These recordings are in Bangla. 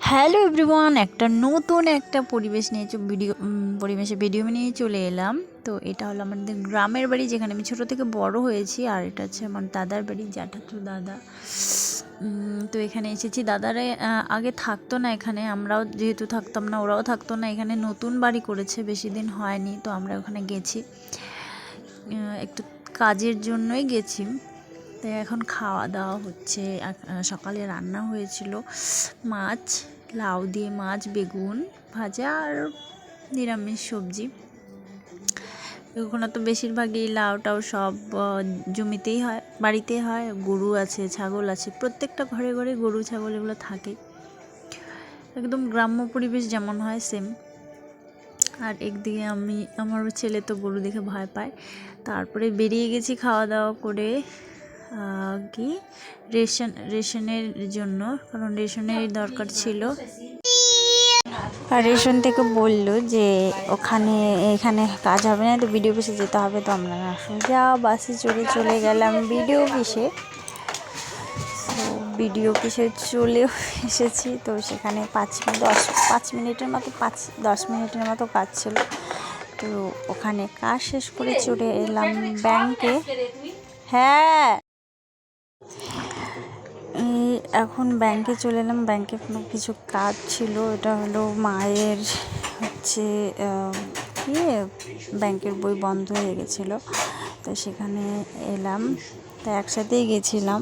হ্যালো এভরিওয়ান, একটা নতুন একটা পরিবেশ নিয়ে ভিডিও পরিবেশে ভিডিও নিয়ে চলে এলাম। তো এটা হলো আমাদের গ্রামের বাড়ি যেখানে আমি ছোটো থেকে বড় হয়েছি, আর এটা হচ্ছে আমার দাদার বাড়ি, জ্যাঠাতো দাদা। তো এখানে এসেছি। দাদারা আগে থাকতো না এখানে, আমরাও যেহেতু থাকতাম না, ওরাও থাকতো না। এখানে নতুন বাড়ি করেছে, বেশি দিন হয়নি, তো আমরা ওখানে গেছি। একটু কাজের জন্যই গেছি। তো এখন খাওয়া দাওয়া হচ্ছে। সকালে রান্না হয়েছিল মাছ, লাউ দিয়ে মাছ, বেগুন ভাজা আর নিরামিষ সবজি। ওখানে তো বেশিরভাগই লাউ টাউ সব জমিতেই হয় বাড়িতেই হয়। গরু আছে, ছাগল আছে, প্রত্যেকটা ঘরে ঘরে গরু, ছাগল এগুলো থাকে। একদম গ্রাম্য পরিবেশ যেমন হয় সেম আর একদিকে আমি, আমার ছেলে তো গরু দেখে ভয় পায়। তারপরে বেরিয়ে গেছি খাওয়া দাওয়া করে। কি রেশন, রেশনের জন্য, কারণ রেশনের দরকার ছিল। রেশন থেকে বলল যে, ওখানে, এখানে কাজ হবে না, তো ভিডিও অফিসে যেতে হবে, তো আমরা সোজা বাসে চড়ে চলে গেলাম ভিডিও অফিসে তো ভিডিও অফিসে চলেও এসেছি, তো সেখানে পাঁচ, দশ, পাঁচ মিনিটের মতো, পাঁচ, দশ মিনিটের মতো কাজ ছিল। তো ওখানে কাজ শেষ করে চলে এলাম ব্যাংকে। হ্যাঁ এখন ব্যাংকে চলে এলাম। ব্যাংকে কোনো কিছু কাজ ছিল, এটা হলো মায়ের হচ্ছে কি? ব্যাংকের বই বন্ধ হয়ে গেছিল। তো সেখানে এলাম। তো একসাথেই গেছিলাম।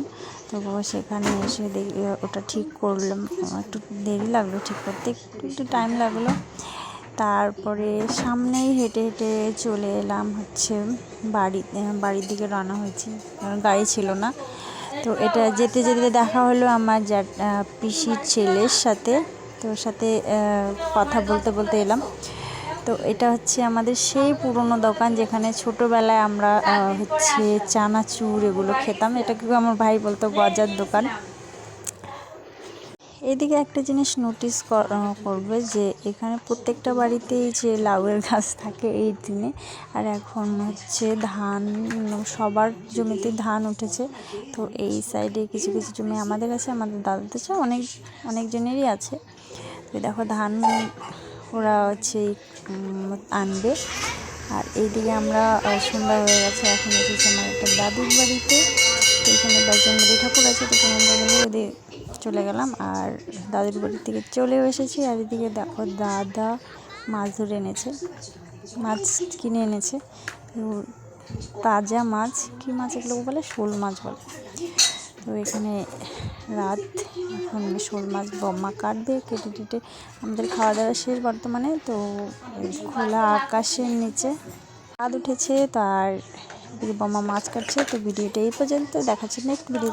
তো সেখানে এসে দেখি, ওটা ঠিক করলাম। একটু দেরি লাগল ঠিক করতে, একটু একটু টাইম লাগল। তারপরে সামনেই হেঁটে হেঁটে চলে এলাম হচ্ছে বাড়ি, বাড়ির দিকে রওনা হয়েছি। কারণ গাড়ি ছিল না। তো এটা যেতে যেতে দেখা হলো আমার যা পিসির ছেলের সাথে। তো সাথে কথা বলতে বলতে এলাম। তো এটা হচ্ছে আমাদের সেই পুরনো দোকান যেখানে ছোটোবেলায় আমরা হচ্ছে চানাচুর এগুলো খেতাম। এটাকে আমার ভাই বলতো গজার দোকান। এদিকে একটা জিনিস নোটিস করবে যে এখানে প্রত্যেকটা বাড়িতেই যে লাউয়ের গাছ থাকে এই দিনে। আর এখন হচ্ছে ধান, সবার জমিতে ধান উঠেছে। তো এই সাইডে কিছু কিছু জমি আমাদের আছে আমাদের দাদাদের আছে অনেক অনেকজনেরই আছে। তো দেখো ধান ওরা হচ্ছে আনবে। আর এইদিকে আমরা সন্ধ্যা হয়ে গেছে, এখন এসেছি আমার একটা দাদুর বাড়িতে। তো এখানে বাড়ি ঠাকুর আছে, তো ওদের চলে গেলাম। আর দাদুর বাড়ির থেকে চলেও এসেছি, আর এদিকে দেখো দাদা মাছ ধরে এনেছে, মাছ কিনে এনেছে। তাজা মাছ, কী মাছ এগুলো বলে? শোল মাছ বলে। তো এখানে রাত, এখন শোল মাছ বম্মা কাটবে, কেটে টেটে আমাদের খাওয়া দাওয়া শেষ বর্তমানে। তো খোলা আকাশের নিচে রাত উঠেছে, তার এদিকে বোমা মাছ কাটছে। তো ভিডিওটা এই পর্যন্ত। দেখাচ্ছি নেক্সট ভিডিও